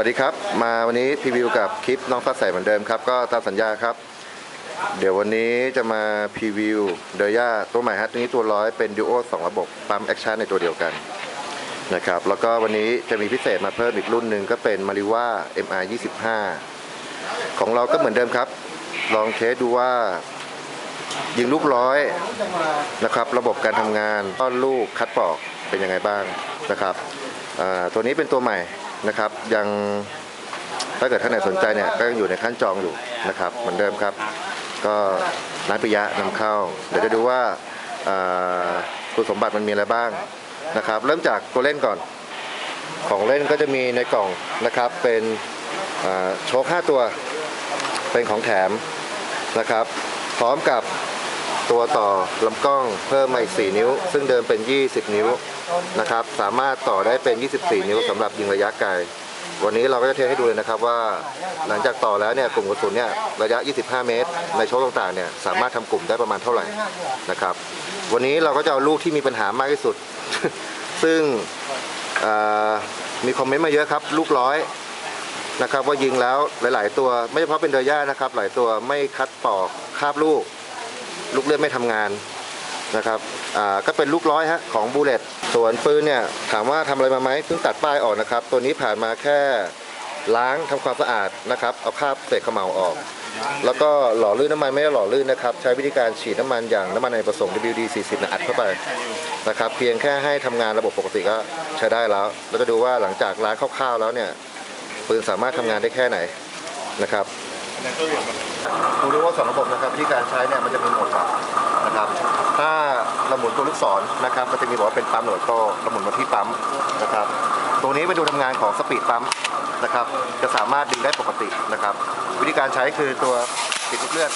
วัสดีครับ มาวันนี้พรีวิวกับคลิปน้องฟ้าใสเหมือนเดิมครับก็ตามสัญญาครับ เดี๋ยววันนี้จะมาพรีวิวเดย่าตัวใหม่ฮะตัวนี้ตัวร้อยเป็นดูโอสองระบบปั๊มแอคชั่นในตัวเดียวกันนะครับแล้วก็วันนี้จะมีพิเศษมาเพิ่มอีกรุ่นหนึ่งก็เป็นมาริว่า MR 25ของเราก็เหมือนเดิมครับ ลองเทสดูว่ายิงลูกร้อยนะครับ ระบบการทำงานต้อนลูกคัดปอกเป็นยังไงบ้างนะครับตัวนี้เป็นตัวใหม่ นะครับยังถ้าเกิดท่านไหนสนใจเนี่ยก็ยังอยู่ในขั้นจองอยู่นะครับเหมือนเดิมครับ ก็ร้านปิยะนำเข้า เดี๋ยวจะดูว่าอ่าคุณสมบัติมันมีอะไรบ้างนะครับ เริ่มจากตัวเล่นก่อน ของเล่นก็จะมีในกล่องนะครับเป็นอ่าโชค5ตัว เป็นของแถมนะครับ พร้อมกับ ตัวต่อลำกล้องเพิ่มมาอีก 4 นิ้ว ซึ่งเดิมเป็น 20 นิ้วนะครับ สามารถต่อได้เป็น 24 นิ้วสำหรับยิงระยะไกล วันนี้เราก็จะเทสให้ดูเลยนะครับว่า หลังจากต่อแล้วเนี่ยกลุ่มกระสุนเนี่ยระยะ 25 เมตร ในโชคต่างๆเนี่ยสามารถทำกลุ่มได้ประมาณเท่าไหร่นะครับ วันนี้เราก็จะเอาลูกที่มีปัญหามากที่สุด ซึ่งอ่ามีคอมเมนต์มาเยอะครับ ลูกร้อยนะครับว่ายิงแล้วหลาย ๆ ตัวไม่เฉพาะเป็นเดอย่านะครับ หลายตัวไม่คัดปอกคาบลูก ลูกเลือดไม่ทำงานนะครับอ่าก็เป็นลูกร้อยฮะของบูเลตส่วนปืนเนี่ยถามว่าทำอะไรมาไหมเพิ่งตัดป้ายออกนะครับ ตัวนี้ผ่านมาแค่ล้างทำความสะอาดนะครับเอาคราบเศษขมเหลาออก แล้วก็หล่อลื่นน้ำมันไม่ได้หล่อลื่นนะครับ ใช้วิธีการฉีดน้ำมันอย่างน้ำมันในผสม WD 40นะอัดเข้าไปนะครับเพียงแค่ให้ทำงานระบบปกติก็ใช้ได้แล้ว แล้วก็ดูว่าหลังจากล้างคร่าวๆแล้วเนี่ยปืนสามารถทำงานได้แค่ไหนนะครับ ดูด้วยว่าสองระบบนะครับวิธีการใช้เนี่ยมันจะมีโหมดครับนะครับ ถ้าเราหมุนตัวลูกศรนะครับมันจะมีบอกว่าเป็นปั๊มโหลดโต้เราหมุนมาที่ปั๊มนะครับ ตัวนี้ไปดูทำงานของสปีดปั๊มนะครับ จะสามารถดึงได้ปกตินะครับ วิธีการใช้คือตัวติดลูกเลื่อน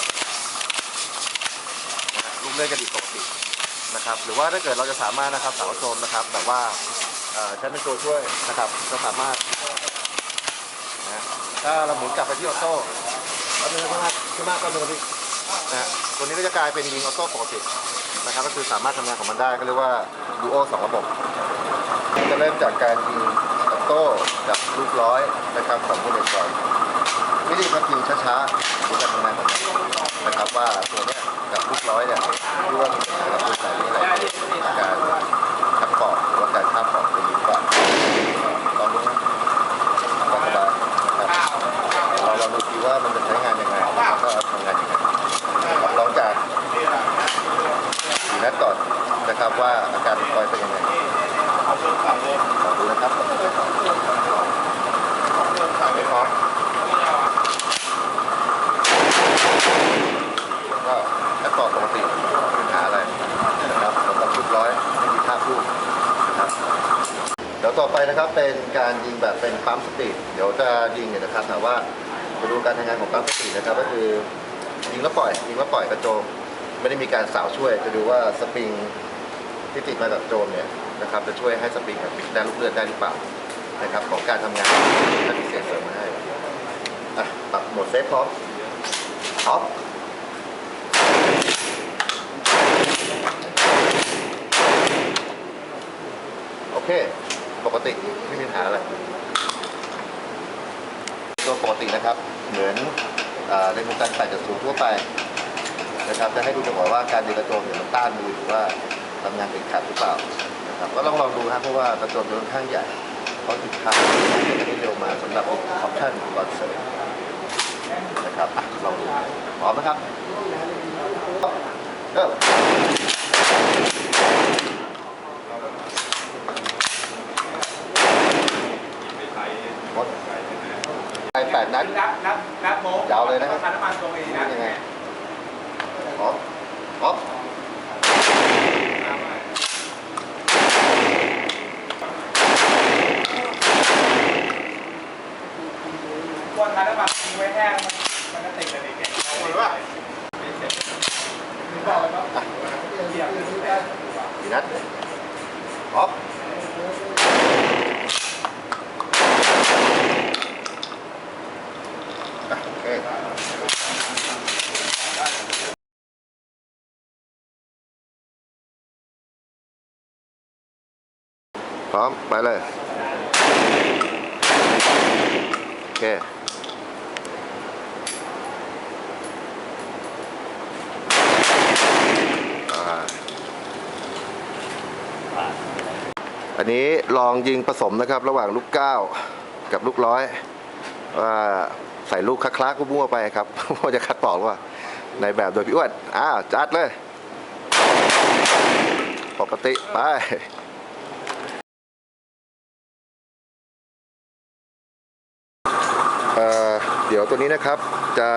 ลูกเลื่อดจะดีดปกตินะครับ หรือว่าถ้าเกิดเราจะสามารถนะครับสาวโจมนะครับแบบว่าใช้เป็นตัวช่วยนะครับก็สามารถนะถ้าเราหมุนกลับไปที่ออโต้ ก็คือมากขึ้นมากก็พี่นะฮะตัวนี้ก็จะกลายเป็นยิงออโต้ปกตินะครับก็คือสามารถทำงานของมันได้ก็เรียกว่าดูโอสองระบบ จะเริ่มจากการยิงออโต้กับลูกร้อยนะครับสองคนเด็กก่อนไม่ได้ครับยิงช้าๆดูการทำงานของมันนะครับว่าตัวเนี้ยกับลูกร้อยเนี่ยที่ว่ามีปัญหากับตัวไหนมีอะไรการขัดปอกหรือว่าการข้ามปอกเป็นดีกว่าลองดูนะ สบายๆนะครับเราลองดูทีว่ามันจะใช้งานยังไงแล้วก็ทำงานยังไงลองจากสีนัดก่อนนะครับว่าอาการปล่อยเป็นยังไงลองดูนะครับไม่พร้อมก็แค่ต่อปกติไม่มีปัญหาอะไรนะครับสำหรับลูกร้อยไม่มีค่าบลูกนะครับ เดี๋ยวต่อไป นะครับเป็นการยิงแบบเป็นปั๊มสปีดเดี๋ยวจะยิงเนี่ยนะครับแต่ว่ามาดูการทำงานของปั๊มสปีดนะครับ ก็คือยิงแล้วปล่อยยิงแล้วปล่อยกระโจมไม่ได้มีการสาวช่วย จะดูว่าสปริงที่ติดมากับโจมเนี่ยนะครับ จะช่วยให้สปริงกับปิดด้ลูกเลือดได้หรือเปล่านะครับของการทำงานถ้าพิเศษเสริมมาให้อะปรับโหมดเซฟพร้อมออฟโอเค กติไม่มีปัญหาอะไรตัวปกตินะครับ เหมือนอในวงการใส่จะสูงทั่วไปนะครับจะให้ดูจังหวะว่าการยิงกระโจมเนี่ยมันต้านมือหรือว่าทำงานเป็นขัดหรือเปล่านะครับก็ลองลองดูครับเพราะว่ากระโจมค่อนข้างใหญ่เพราะทิศทางจะไม่เร็วมาสำหรับออปชั่นก่อนเสริมนะครับลองดูพร้อมนะครับเริ่มด ไปแปดนัดนับนับนับโมยาวเลยนะครับน้ำมันตรงนี้นะยังไงพร้อมพร้อมคนทานน้ำมันทิ้งไว้แห้งมันมันก็ติดเลยเนี่ยเอาเลยว่าบอกเลยว่าเสียบสี่นัดพร้อมอ่ โอเคพร้อม ไปเลยเคอ่าอันนี้ลองยิงผสมนะครับ ระหว่างลูกเก้ากับลูกร้อยว่า ใส่ลูกคลักๆมั่วไปครับว่าจะคัดปอกหรือเปล่าในแบบโดยพี่อ้วนอ้าวจัดเลย ปกติไปเดี๋ยวตัวนี้นะครับจะ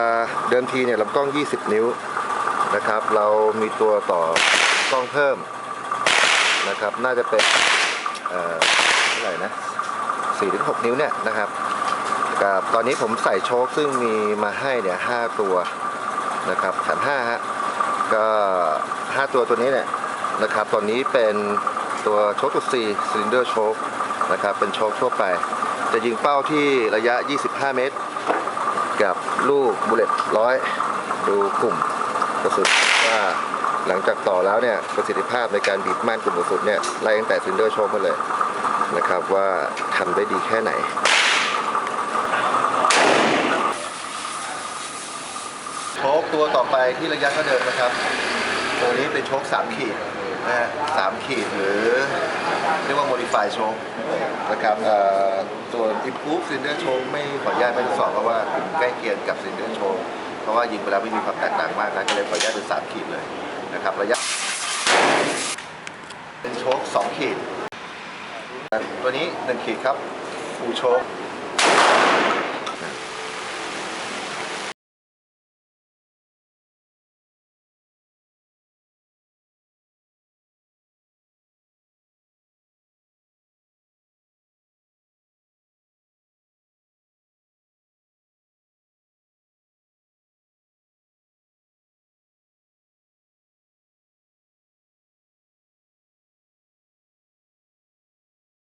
เดิมทีเนี่ยลำกล้อง 20 นิ้วนะครับ เรามีตัวต่อกล้องเพิ่มนะครับ น่าจะเป็นเอ่อเท่าไหร่นะ4-6 นิ้วเนี่ยนะครับ กับตอนนี้ผมใส่โชคซึ่งมีมาให้เนี่ย5ตัวนะครับแถม5ฮะก็5ตัวตัวนี้เนี่ยนะครับตอนนี้เป็นตัวโชคตัว C ซิลินเดอร์โชคนะครับเป็นโชคทั่วไป จะยิงเป้าที่ระยะ 25 เมตร กับลูกบุลเลตร้อยดูกลุ่มกระสุนว่าหลังจากต่อแล้วเนี่ยประสิทธิภาพในการบีบม่านกลุ่มกระสุนเนี่ยไล่ตั้งแต่ซินเดอร์โชคมาเลยนะครับว่าทำได้ดีแค่ไหน โชค ตัวต่อไปที่ระยะเท่าเดิมนะครับ ตัวนี้เป็นโชค3ขีดนะฮะสามขีดหรือเรียกว่า modify โชคนะครับส่วน improve cylinder โชคไม่ขออนุญาตไม่ทดสอบเพราะว่าใกล้เคียงกับ cylinder โชคเพราะว่ายิงไปแล้วไม่มีความแตกต่างมากนะก็เลยขออนุญาตเป็น3ขีดเลยนะครับระยะ เป็นโชค2ขีด ตัวนี้ 1 ขีดครับฟูโชค